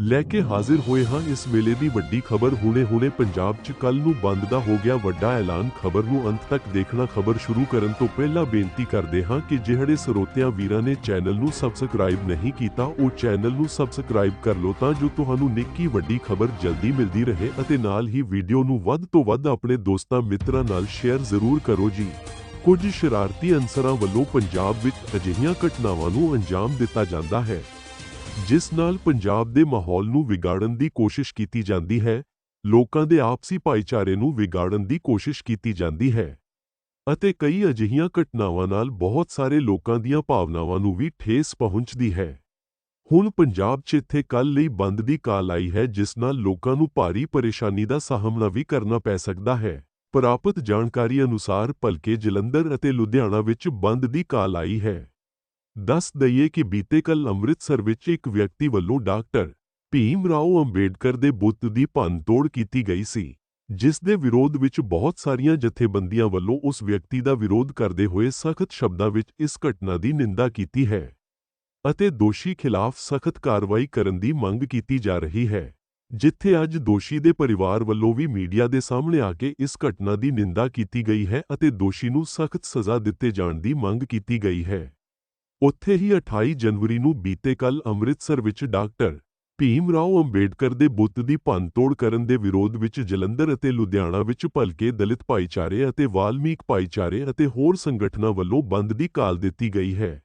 ਲੈ ਕੇ ਹਾਜ਼ਰ ਹੋਏ ਹਾਂ ਇਸ ਵੇਲੇ ਦੀ ਵੱਡੀ ਖਬਰ ਹੁਣੇ-ਹੁਣੇ ਪੰਜਾਬ 'ਚ ਕੱਲ ਨੂੰ ਬੰਦ ਦਾ ਹੋ ਗਿਆ ਵੱਡਾ ਐਲਾਨ। ਖਬਰ ਨੂੰ ਅੰਤ ਤੱਕ ਦੇਖਣਾ ਖਬਰ ਸ਼ੁਰੂ ਕਰਨ ਤੋਂ ਪਹਿਲਾਂ ਬੇਨਤੀ ਕਰਦੇ ਹਾਂ ਕਿ ਜਿਹੜੇ ਸਰੋਤਿਆਂ ਵੀਰਾਂ ਨੇ ਚੈਨਲ ਨੂੰ ਸਬਸਕ੍ਰਾਈਬ ਨਹੀਂ ਕੀਤਾ, ਉਹ ਚੈਨਲ ਨੂੰ ਸਬਸਕ੍ਰਾਈਬ ਕਰ ਲਓ ਤਾਂ ਜੋ ਤੁਹਾਨੂੰ ਨਿੱਕੀ ਵੱਡੀ ਖਬਰ ਜਲਦੀ ਮਿਲਦੀ ਰਹੇ ਅਤੇ ਨਾਲ ਹੀ ਵੀਡੀਓ ਨੂੰ ਵੱਧ ਤੋਂ ਵੱਧ ਆਪਣੇ ਦੋਸਤਾਂ ਮਿੱਤਰਾਂ ਨਾਲ ਸ਼ੇਅਰ ਜ਼ਰੂਰ ਕਰੋ ਜੀ। ਕੁਝ ਸ਼ਰਾਰਤੀ ਅਨਸਰਾਂ ਵੱਲੋਂ ਪੰਜਾਬ ਵਿੱਚ ਅਜਿਹੀਆਂ ਘਟਨਾਵਾਂ ਨੂੰ ਅੰਜਾਮ ਦਿੱਤਾ ਜਾਂਦਾ ਹੈ। ਜਿਸ ਨਾਲ ਪੰਜਾਬ ਦੇ ਮਾਹੌਲ ਨੂੰ ਵਿਗਾੜਨ ਦੀ ਕੋਸ਼ਿਸ਼ ਕੀਤੀ ਜਾਂਦੀ ਹੈ, ਲੋਕਾਂ ਦੇ ਆਪਸੀ ਭਾਈਚਾਰੇ ਨੂੰ ਵਿਗਾੜਨ ਦੀ ਕੋਸ਼ਿਸ਼ ਕੀਤੀ ਜਾਂਦੀ ਹੈ। ਅਤੇ ਕਈ ਅਜਿਹੀਆਂ ਘਟਨਾਵਾਂ ਨਾਲ ਬਹੁਤ ਸਾਰੇ ਲੋਕਾਂ ਦੀਆਂ ਭਾਵਨਾਵਾਂ ਨੂੰ ਵੀ ਠੇਸ ਪਹੁੰਚਦੀ ਹੈ। ਹੁਣ ਪੰਜਾਬ 'ਚ ਇੱਥੇ ਕੱਲ ਲਈ ਬੰਦ ਦੀ ਕਾਲ ਆਈ ਹੈ, ਜਿਸ ਨਾਲ ਲੋਕਾਂ ਨੂੰ ਭਾਰੀ ਪਰੇਸ਼ਾਨੀ ਦਾ ਸਾਹਮਣਾ ਵੀ ਕਰਨਾ ਪੈ ਸਕਦਾ ਹੈ। ਪ੍ਰਾਪਤ ਜਾਣਕਾਰੀ ਅਨੁਸਾਰ ਭਲਕੇ ਜਲੰਧਰ ਅਤੇ ਲੁਧਿਆਣਾ ਵਿੱਚ ਬੰਦ ਦੀ ਕਾਲ ਆਈ ਹੈ। ਦੱਸ ਦਈਏ ਕਿ ਬੀਤੇ ਕੱਲ ਅੰਮ੍ਰਿਤਸਰ ਵਿੱਚ ਇੱਕ ਵਿਅਕਤੀ ਵੱਲੋਂ ਡਾਕਟਰ ਭੀਮ ਰਾਓ ਅੰਬੇਡਕਰ ਦੇ ਬੁੱਤ ਦੀ ਭੰਨਤੋੜ ਕੀਤੀ ਗਈ ਸੀ, ਜਿਸ ਦੇ ਵਿਰੋਧ ਵਿੱਚ ਬਹੁਤ ਸਾਰੀਆਂ ਜਥੇਬੰਦੀਆਂ ਵੱਲੋਂ ਉਸ ਵਿਅਕਤੀ ਦਾ ਵਿਰੋਧ ਕਰਦੇ ਹੋਏ ਸਖਤ ਸ਼ਬਦਾਂ ਵਿੱਚ ਇਸ ਘਟਨਾ ਦੀ ਨਿੰਦਾ ਕੀਤੀ ਹੈ ਅਤੇ ਦੋਸ਼ੀ ਖਿਲਾਫ ਸਖਤ ਕਾਰਵਾਈ ਕਰਨ ਦੀ ਮੰਗ ਕੀਤੀ ਜਾ ਰਹੀ ਹੈ, ਜਿੱਥੇ ਅੱਜ ਦੋਸ਼ੀ ਦੇ ਪਰਿਵਾਰ ਵੱਲੋਂ ਵੀ ਮੀਡੀਆ ਦੇ ਸਾਹਮਣੇ ਆ ਕੇ ਇਸ ਘਟਨਾ ਦੀ ਨਿੰਦਾ ਕੀਤੀ ਗਈ ਹੈ ਅਤੇ ਦੋਸ਼ੀ ਨੂੰ ਸਖਤ ਸਜ਼ਾ ਦਿੱਤੇ ਜਾਣ ਦੀ ਮੰਗ ਕੀਤੀ ਗਈ ਹੈ। ਉੱਥੇ ਹੀ 28 ਜਨਵਰੀ ਨੂੰ ਬੀਤੇ ਕੱਲ ਅੰਮ੍ਰਿਤਸਰ ਵਿੱਚ ਡਾਕਟਰ ਭੀਮ ਰਾਓ ਅੰਬੇਡਕਰ ਦੇ ਬੁੱਤ ਦੀ ਭੰਨਤੋੜ ਕਰਨ ਦੇ ਵਿਰੋਧ ਵਿੱਚ ਜਲੰਧਰ ਅਤੇ ਲੁਧਿਆਣਾ ਵਿੱਚ ਭਲਕੇ ਦਲਿਤ ਭਾਈਚਾਰੇ ਅਤੇ ਵਾਲਮੀਕ ਭਾਈਚਾਰੇ ਅਤੇ ਹੋਰ ਸੰਗਠਨਾਂ ਵੱਲੋਂ ਬੰਦ ਦੀ ਕਾਲ ਦਿੱਤੀ ਗਈ ਹੈ।